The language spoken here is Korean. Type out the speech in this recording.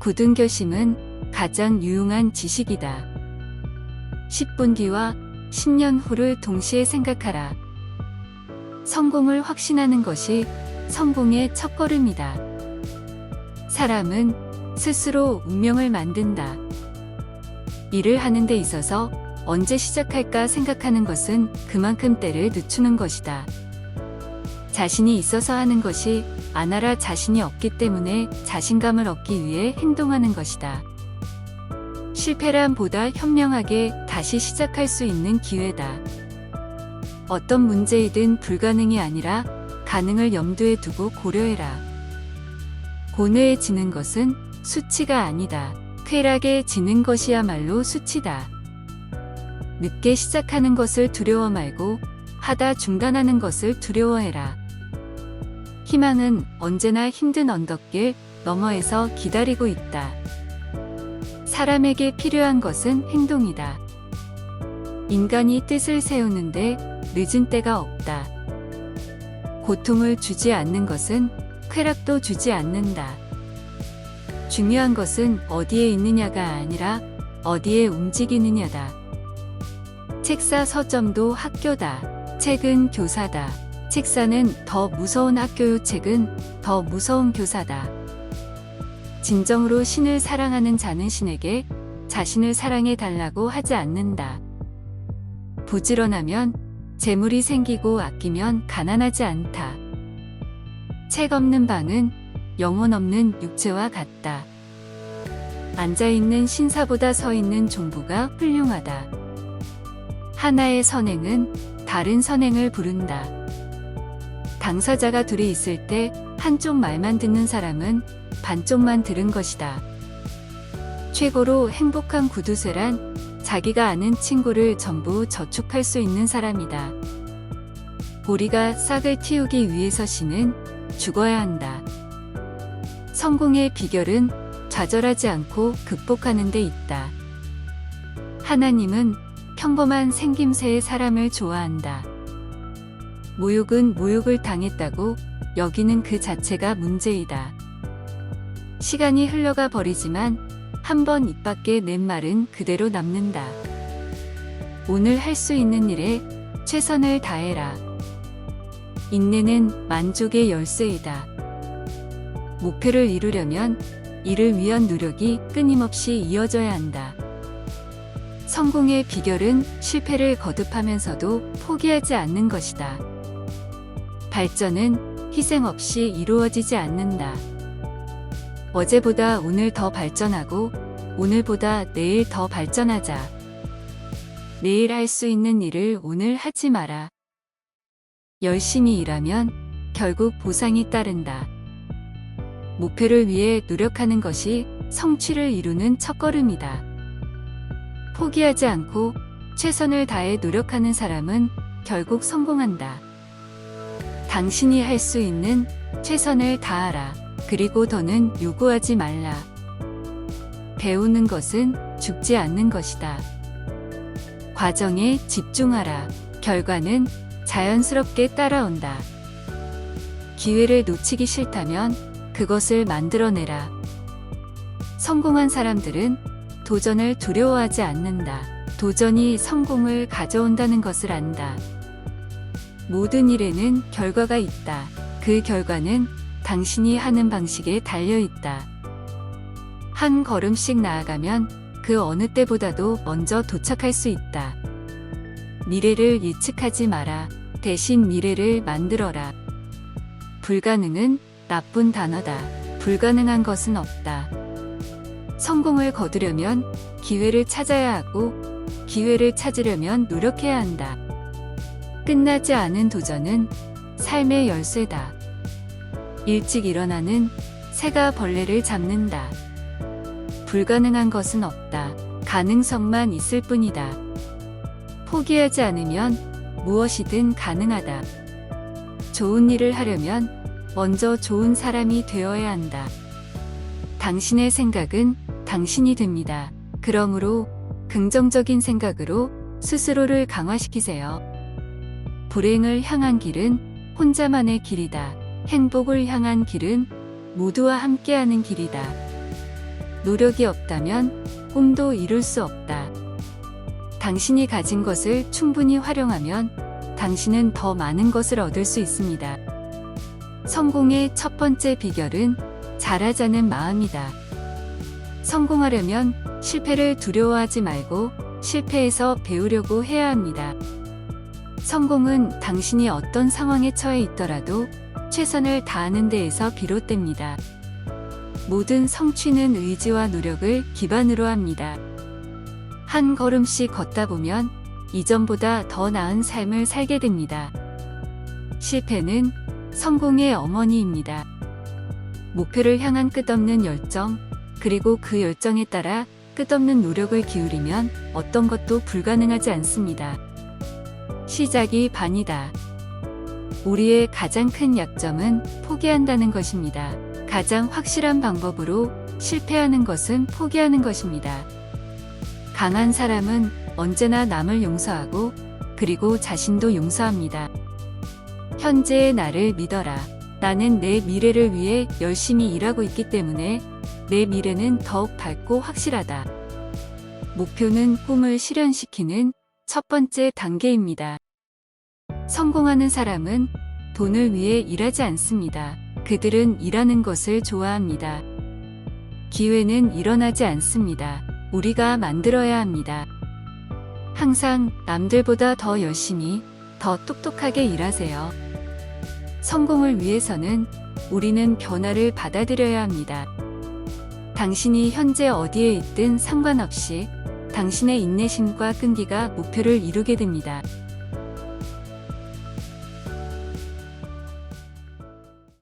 굳은 결심은 가장 유용한 지식이다. 10분 뒤와 10년 후를 동시에 생각하라. 성공을 확신하는 것이 성공의 첫걸음이다. 사람은 스스로 운명을 만든다. 일을 하는 데 있어서 언제 시작할까 생각하는 것은 그만큼 때를 늦추는 것이다. 자신이 있어서 하는 것이 아나라 자신이 없기 때문에 자신감을 얻기 위해 행동하는 것이다. 실패란 보다 현명하게 다시 시작할 수 있는 기회다. 어떤 문제이든 불가능이 아니라 가능을 염두에 두고 고려해라. 고뇌에 지는 것은 수치가 아니다. 쾌락에 지는 것이야말로 수치다. 늦게 시작하는 것을 두려워 말고 하다 중단하는 것을 두려워해라. 희망은 언제나 힘든 언덕길 너머에서 기다리고 있다. 사람에게 필요한 것은 행동이다. 인간이 뜻을 세우는데 늦은 때가 없다. 고통을 주지 않는 것은 쾌락도 주지 않는다. 중요한 것은 어디에 있느냐가 아니라 어디에 움직이느냐다. 책사 서점도 학교다. 책은 교사다. 책사는 더 무서운 학교요 책은 더 무서운 교사다. 진정으로 신을 사랑하는 자는 신에게 자신을 사랑해 달라고 하지 않는다. 부지런하면 재물이 생기고 아끼면 가난하지 않다. 책 없는 방은 영혼 없는 육체와 같다. 앉아있는 신사보다 서 있는 종부가 훌륭하다. 하나의 선행은 다른 선행을 부른다. 당사자가 둘이 있을 때 한쪽 말만 듣는 사람은 반쪽만 들은 것이다. 최고로 행복한 구두쇠란 자기가 아는 친구를 전부 저축할 수 있는 사람이다. 보리가 싹을 틔우기 위해서 씨는 죽어야 한다. 성공의 비결은 좌절하지 않고 극복하는 데 있다. 하나님은 평범한 생김새의 사람을 좋아한다. 모욕은 모욕을 당했다고 여기는 그 자체가 문제이다. 시간이 흘러가 버리지만 한 번 입 밖에 낸 말은 그대로 남는다. 오늘 할 수 있는 일에 최선을 다해라. 인내는 만족의 열쇠이다. 목표를 이루려면 이를 위한 노력이 끊임없이 이어져야 한다. 성공의 비결은 실패를 거듭하면서도 포기하지 않는 것이다. 발전은 희생 없이 이루어지지 않는다. 어제보다 오늘 더 발전하고 오늘보다 내일 더 발전하자. 내일 할 수 있는 일을 오늘 하지 마라. 열심히 일하면 결국 보상이 따른다. 목표를 위해 노력하는 것이 성취를 이루는 첫걸음이다. 포기하지 않고 최선을 다해 노력하는 사람은 결국 성공한다. 당신이 할 수 있는 최선을 다하라. 그리고 더는 요구하지 말라. 배우는 것은 죽지 않는 것이다. 과정에 집중하라. 결과는 자연스럽게 따라온다. 기회를 놓치기 싫다면 그것을 만들어내라. 성공한 사람들은 도전을 두려워하지 않는다. 도전이 성공을 가져온다는 것을 안다. 모든 일에는 결과가 있다. 그 결과는 당신이 하는 방식에 달려 있다. 한 걸음씩 나아가면 그 어느 때보다도 먼저 도착할 수 있다. 미래를 예측하지 마라. 대신 미래를 만들어라. 불가능은 나쁜 단어다. 불가능한 것은 없다. 성공을 거두려면 기회를 찾아야 하고 기회를 찾으려면 노력해야 한다. 끝나지 않은 도전은 삶의 열쇠다. 일찍 일어나는 새가 벌레를 잡는다. 불가능한 것은 없다. 가능성만 있을 뿐이다. 포기하지 않으면 무엇이든 가능하다. 좋은 일을 하려면 먼저 좋은 사람이 되어야 한다. 당신의 생각은 당신이 됩니다. 그러므로 긍정적인 생각으로 스스로를 강화시키세요. 불행을 향한 길은 혼자만의 길이다. 행복을 향한 길은 모두와 함께하는 길이다. 노력이 없다면 꿈도 이룰 수 없다. 당신이 가진 것을 충분히 활용하면 당신은 더 많은 것을 얻을 수 있습니다. 성공의 첫 번째 비결은 잘하자는 마음이다. 성공하려면 실패를 두려워하지 말고 실패에서 배우려고 해야 합니다. 성공은 당신이 어떤 상황에 처해 있더라도 최선을 다하는 데에서 비롯됩니다. 모든 성취는 의지와 노력을 기반으로 합니다. 한 걸음씩 걷다 보면 이전보다 더 나은 삶을 살게 됩니다. 실패는 성공의 어머니입니다. 목표를 향한 끝없는 열정, 그리고 그 열정에 따라 끝없는 노력을 기울이면 어떤 것도 불가능하지 않습니다. 시작이 반이다. 우리의 가장 큰 약점은 포기한다는 것입니다. 가장 확실한 방법으로 실패하는 것은 포기하는 것입니다. 강한 사람은 언제나 남을 용서하고 그리고 자신도 용서합니다. 현재의 나를 믿어라. 나는 내 미래를 위해 열심히 일하고 있기 때문에 내 미래는 더욱 밝고 확실하다. 목표는 꿈을 실현시키는 첫 번째 단계입니다. 성공하는 사람은 돈을 위해 일하지 않습니다. 그들은 일하는 것을 좋아합니다. 기회는 일어나지 않습니다. 우리가 만들어야 합니다. 항상 남들보다 더 열심히, 더 똑똑하게 일하세요. 성공을 위해서는 우리는 변화를 받아들여야 합니다. 당신이 현재 어디에 있든 상관없이 당신의 인내심과 끈기가 목표를 이루게 됩니다.